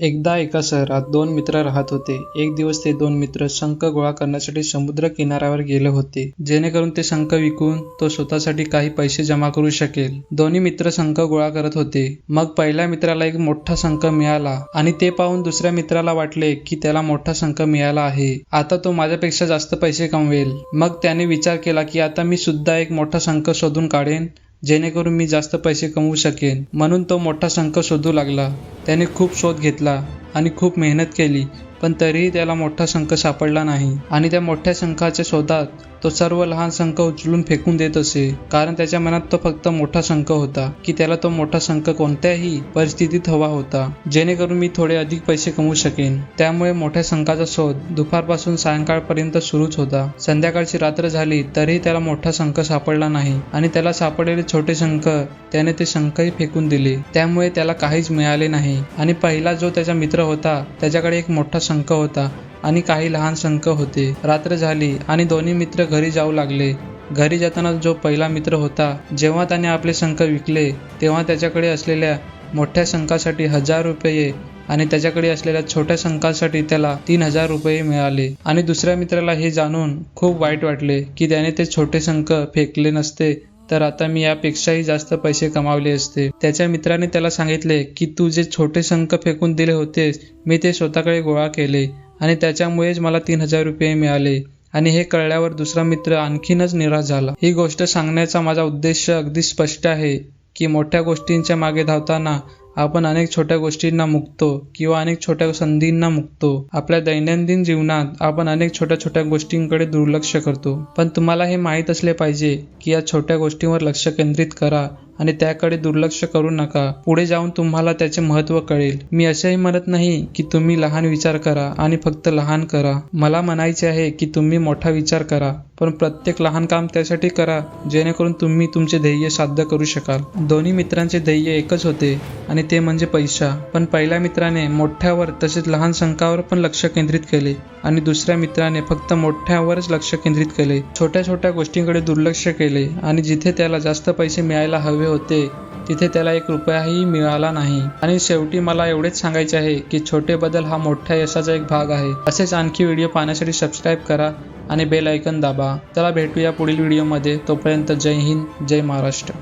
एकदा एका शहरात दोन मित्र राहत होते. एक दिवस ते दोन मित्र शंख गोळा करण्यासाठी समुद्र किनाऱ्यावर गेले होते. जेणेकरून ते शंख विकून तो स्वतःसाठी काही पैसे जमा करू शकेल. दोन्ही मित्र शंख गोळा करत होते. मग पहिल्या मित्राला एक मोठा शंख मिळाला आणि ते पाहून दुसऱ्या मित्राला वाटले की त्याला मोठा शंख मिळाला आहे. आता तो माझ्यापेक्षा जास्त पैसे कमवेल. मग त्याने विचार केला की आता मी सुद्धा एक मोठा शंख शोधून काढेन. जेणेकरून मी जास्त पैसे कमवू शकेन. म्हणून तो मोठा शंख शोधू लागला. त्याने खूप शोध घेतला आणि खूप मेहनत केली. पण तरीही त्याला मोठा शंख सापडला नाही. आणि त्या मोठ्या शंखाच्या शोधात तो सर्व लहान शंख उचलून फेकून देत असे. कारण त्याच्या मनात तो फक्त मोठा शंख होता की त्याला तो मोठा शंख कोणत्याही परिस्थितीत हवा होता. जेणेकरून मी थोडे अधिक पैसे कमवू शकेन. त्यामुळे मोठ्या शंखाचा शोध दुपारपासून सायंकाळपर्यंत सुरूच होता. संध्याकाळची रात्र झाली तरीही त्याला मोठा शंख सापडला नाही. आणि त्याला सापडलेले छोटे शंख त्याने ते शंखही फेकून दिले. त्यामुळे त्याला काहीच मिळाले नाही. आणि पहिला जो त्याचा मित्र होता त्याच्याकडे एक मोठा शंख होता आणि काही लहान शंख होते. रात्र झाली आणि दोन्ही मित्र घरी जाऊ लागले. घरी जाताना जो पहिला मित्र होता जेव्हा त्याने आपले शंख विकले तेव्हा त्याच्याकडे असलेल्या मोठ्या शंखासाठी हजार रुपये आणि त्याच्याकडे असलेल्या छोट्या शंखासाठी त्याला तीन हजार रुपये मिळाले. आणि दुसऱ्या मित्राला हे जाणून खूप वाईट वाटले की त्याने ते छोटे शंख फेकले नसते. तर आता मी यापेक्षाही जास्त पैसे कमावले असते. त्याच्या मित्राने त्याला सांगितले की तू जे छोटे शंख फेकून दिले होतेस मी ते स्वतःकडे गोळा केले आणि त्याच्यामुळेच मला तीन हजार रुपये मिळाले आणि हे कळल्यावर दुसरा मित्र आणखीनच निराश झाला. ही गोष्ट सांगण्याचा माझा उद्देश अगदी स्पष्ट आहे की मोठ्या गोष्टींच्या मागे धावताना आपण अनेक छोट्या गोष्टींना मुकतो किंवा अनेक छोट्या संधींना मुकतो. आपल्या दैनंदिन जीवनात आपण अनेक छोट्या छोट्या गोष्टींकडे दुर्लक्ष करतो. पण तुम्हाला हे माहीत असले पाहिजे की या छोट्या गोष्टींवर लक्ष केंद्रित करा आणि त्याकडे दुर्लक्ष करू नका. पुढे जाऊन तुम्हाला त्याचे महत्त्व कळेल. मी असेही म्हणत नाही की तुम्ही लहान विचार करा आणि फक्त लहान करा. मला म्हणायचे आहे की तुम्ही मोठा विचार करा. पण प्रत्येक लहान काम त्यासाठी करा जेणेकरून तुम्ही तुमचे ध्येय साध्य करू शकाल. दोन्ही मित्रांचे ध्येय एकच होते आणि ते म्हणजे पैसा. पण पहिल्या मित्राने मोठ्यावर तसेच लहान शंकावर पण लक्ष केंद्रित केले आणि दुसऱ्या मित्राने फक्त मोठ्यावरच लक्ष केंद्रित केले. छोट्या छोट्या गोष्टींकडे दुर्लक्ष केले आणि जिथे त्याला जास्त पैसे मिळायला हवे होते तिथे त्याला एक रुपयाही मिळाला नाही. आणि शेवटी मला एवढेच सांगायचे आहे की छोटे बदल हा मोठ्या यशाचा एक भाग आहे. असेच आणखी व्हिडिओ पाहण्यासाठी सबस्क्राईब करा. आणि बेल ऐकन दाबा. चला भेटूया पुढील व्हिडिओमध्ये. तोपर्यंत जय हिंद जय महाराष्ट्र.